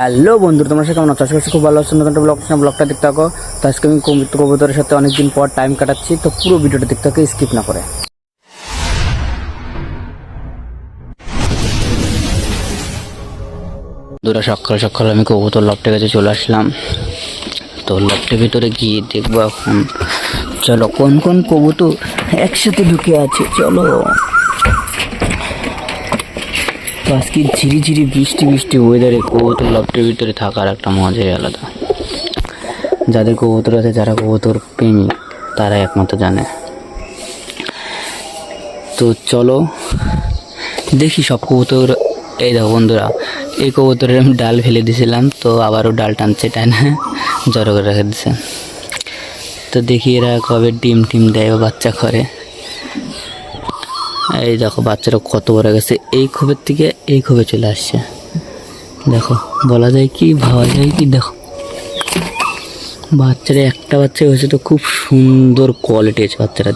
Hello বন্ধু, তোমরা সে কেমন আছো? আশা খুব ভালো আছো। নতুন ব্লগ ব্লগটা দেখতে থাকো। তো আজকে আমি কবুত- কবুতরের সাথে অনেকদিন পর টাইম কাটাচ্ছি, তো পুরো ভিডিওটা দেখতে থাকো স্কিপ না করে। দুরা সকাল সকাল আমি কবুতর লফটে কাছে চলে আসলাম। তো লফটের ভিতরে গিয়ে দেখব এখন। চলো, কোন কোন কবুতর একসাথে ঢুকে আছে? চলো। তো আজকে ঝিরি ঝিরি বৃষ্টি বৃষ্টি ওয়েদারে কবুতর লফটের ভিতরে থাকার একটা মজাই আলাদা। যাদের কবুতর আছে, যারা কবুতর প্রেমী তারা একমাত্র জানে। তো চলো, দেখি সব কবুতর। এই দেখো বন্ধুরা, এই কবুতরের আমি ডাল ফেলে দিয়েছিলাম, তো আবারও ডাল টানছে টাই না? জড়ো করে রেখে দিছে। তো দেখি এরা কবে ডিম টিম দেয় বাচ্চা করে। এই দেখো, বাচ্চারা কত বড় গেছে। এই ক্ষোভের থেকে এই ক্ষোভে চলে আসছে। দেখো, বলা যায় কি, ভাবা যায় কি? দেখো। বাচ্চারা একটা বাচ্চা হয়েছে তো খুব সুন্দর কোয়ালিটি আছে বাচ্চারা।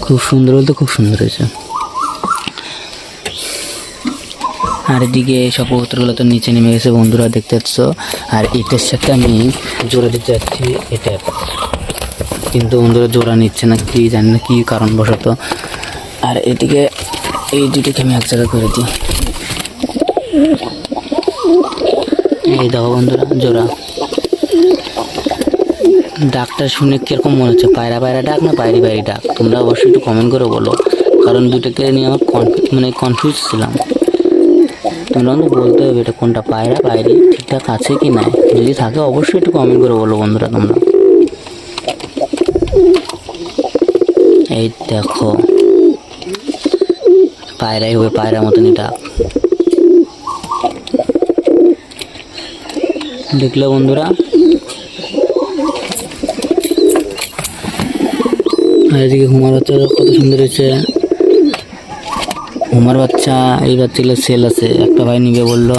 খুব সুন্দর বলতে খুব সুন্দর হয়েছে। আর এদিকে সব কবুতরগুলো তো নিচে নেমে গেছে, বন্ধুরা দেখতে পাচ্ছ। আর এটার সাথে আমি জোড়া দিতে যাচ্ছি, এটা। কিন্তু বন্ধুরা জোড়া নিচ্ছে না, কি জানি না কি কারণবশত। আর এদিকে এই দুটিকে আমি এক জায়গায় করে দিই। এই দেখো বন্ধুরা, জোড়া। ডাকটা শুনে কীরকম মনে হচ্ছে? পায়রা পায়রা ডাক না পায়রি পায়রি ডাক? তোমরা অবশ্যই একটু কমেন্ট করে বলো। কারণ দুটোকে নিয়ে আমার মানে কনফিউজ ছিলাম। তোমরা আমাকে বলতে হবে এটা কোনটা পায়রা পায়রি, ঠিকঠাক আছে কি না যদি থাকে অবশ্যই একটু কমেন্ট করে বলো বন্ধুরা তোমরা। এই দেখো। পায়রাই হবে, পায়রার মতন ডাক দেখল বন্ধুরা? এদিকে হুমার বাচ্চা কত সুন্দর হয়েছে। হুমার বাচ্চা, এই বাচ্চাগুলো সেল আছে, একটা ভাই নিবে বলল,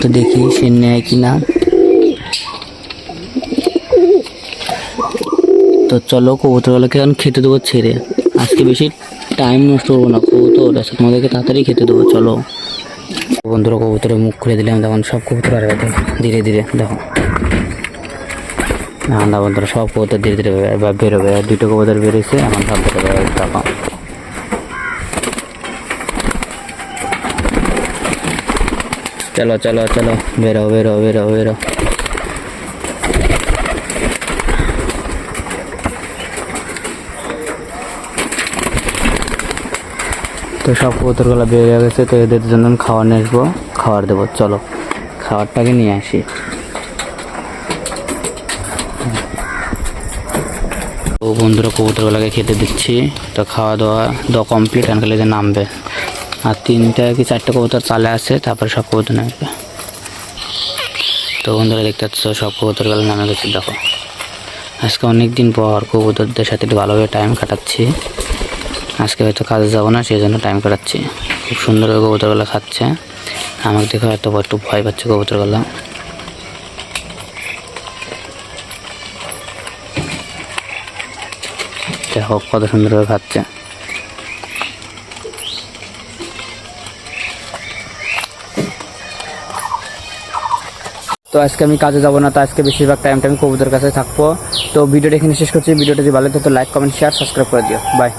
তো দেখি সে নেয় কি না তো চলো, কবুতরগুলোকে এখন খেতে দেবো ছেড়ে। আজকে বেশি টাইম নষ্ট করব না, কবুতর। আচ্ছা তোমাদেরকে তাড়াতাড়ি খেতে দেবো, চলো। বন্ধুরা, কবুতরের মুখ খুলে দিলাম তখন সব কবুতর আর ধীরে ধীরে, দেখো। না বন্ধুরা, সব কবুতর ধীরে ধীরে বেরোবে। আর দুটো কবুতর বেরিয়েছে, এখন সব বেরোবে দেখো। চলো চলো চলো, বেরো বেরো বেরো বেরো। তো সব কবুতরগুলো বের হয়ে গেছে, তো এদের জন্য আমি খাবার নিয়ে আসব। খাবার দেবো, চলো। খাবারটাকে নিয়ে আসি। তো বন্ধুরা, কবুতরগুলোকে খেতে দিচ্ছি। তো খাওয়া দাওয়া দাওয়া কমপ্লিট আনকালে যে নামবে। আর তিনটা কি চারটে কবুতর চালে আছে, তারপরে সব কবুতর নামবে। তো বন্ধুরা, দেখতে পাচ্ছ, সব কবুতরগুলো নামে গেছে, দেখো। আজকে অনেক দিন পর কবুতরদের সাথে একটু ভালোভাবে টাইম কাটাচ্ছি। আজকে হয়তো কাজে যাব না সেই জন্য টাইম কাটাচ্ছি। খুব সুন্দরভাবে কবুতরগুলো খাচ্ছে। আমাকে দেখে হয়তো একটু ভয় পাচ্ছে কবুতরগুলো। দেখো কত সুন্দরভাবে খাচ্ছে। তো আজকে আমি কাজে যাব না, তো আজকে বেশিরভাগ টাইমটা আমি কবুতর কাছে থাকব। তো ভিডিওটা এখানে শেষ করছি। ভিডিওটা যদি ভালো লাগে তো লাইক কমেন্ট শেয়ার সাবস্ক্রাইব করে দিও। বাই